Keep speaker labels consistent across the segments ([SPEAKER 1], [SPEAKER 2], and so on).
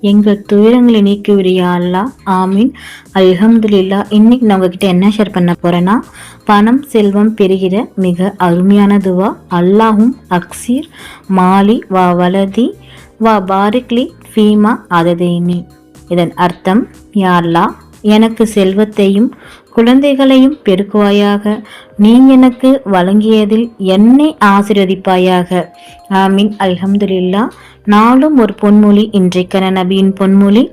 [SPEAKER 1] எங்கள் துயரங்களை நீக்கிவிடியா அல்லா ஆமீன். அல்ஹம்துல்லா இன்னைக்கு நான் உங்ககிட்ட என்ன ஷேர் பண்ண போறேன்னா பணம் செல்வம் பெறுகிற மிக அருமையான துவா. அல்லாஹும் அக்சீர் மாலி வா வலதி வா பாரிக்லி ஃபீமா அததேனி. இதன் அர்த்தம் யார்லா எனக்கு செல்வத்தையும் குழந்தைகளையும் பெருக்குவாயாக. நீ எனக்கு வழங்கியதில் என்னை ஆசிர்வதிப்பாயாக. ஆமீன். அல்ஹம்துலில்லா. நாளும் ஒரு பொன்மொழி இன்றைக்கான நபியின் பொன்மொழி.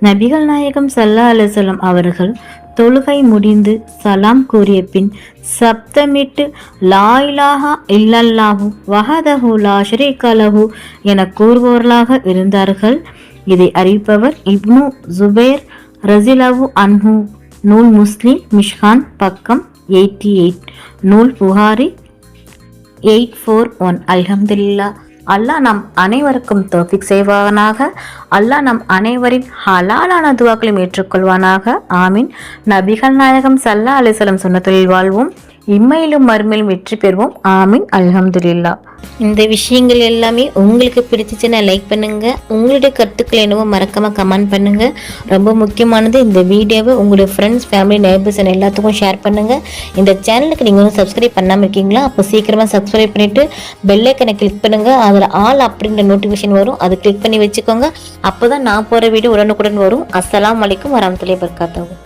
[SPEAKER 1] நபிகள் நாயகம் சல்லா அலுவலம் அவர்கள் தொழுகை முடிந்து சலாம் கூறிய பின் சப்தமிட்டு லா இல்லல்லாஹு வஹதஹு லா ஷரீகலஹு என கூறுபவர்களாக இருந்தார்கள். இதை அறிவிப்பவர் இப்னு ஜுபேர் ரசிலவு அன்ஹு நூல் முஸ்லிம் மிஷ்கான் பக்கம் எயிட்டி எயிட். நூல் புகாரி எயிட் ஃபோர் ஒன். அல்ஹம்துலில்லா. அல்லாஹ் நம் அனைவருக்கும் தோஃபிக் செய்வானாக. அல்லாஹ் நம் அனைவரின் ஹலாலான துவாக்களையும் ஏற்றுக்கொள்வானாக. ஆமீன். நபிகள் நாயகம் சல்லா அலிசலம் சொன்ன தொழில் வாழ்வோம். இம்மையிலும் மறுமையிலும் வெற்றி பெறுவோம். ஆமீன். அல்ஹம்துலில்லா இந்த விஷயங்கள் எல்லாமே உங்களுக்கு பிடிச்சிச்சுன்னா லைக் பண்ணுங்க. உங்களுடைய கருத்துக்கள் என்னவோ மறக்காம கமெண்ட் பண்ணுங்க. ரொம்ப முக்கியமானது இந்த வீடியோவை உங்களுடைய ஃப்ரெண்ட்ஸ் ஃபேமிலி நேபர்ஸ் எல்லாத்துக்கும் ஷேர் பண்ணுங்க. இந்த சேனலுக்கு நீங்கள் வந்து சப்ஸ்கிரைப் பண்ணாமல் இருக்கீங்களா? அப்போ சீக்கிரமாக சப்ஸ்கிரைப் பண்ணிட்டு பெல்லைக்கனை கிளிக் பண்ணுங்க. அதில் ஆல் அப்படின்ற நோட்டிஃபிகேஷன் வரும். அதை கிளிக் பண்ணி வச்சுக்கோங்க. அப்போ தான் நான் போகிற வீடியோ உடனுக்குடன் வரும். அஸ்லாம் வலைக்கும் வரமத்துலேயே பர்காத்தாவும்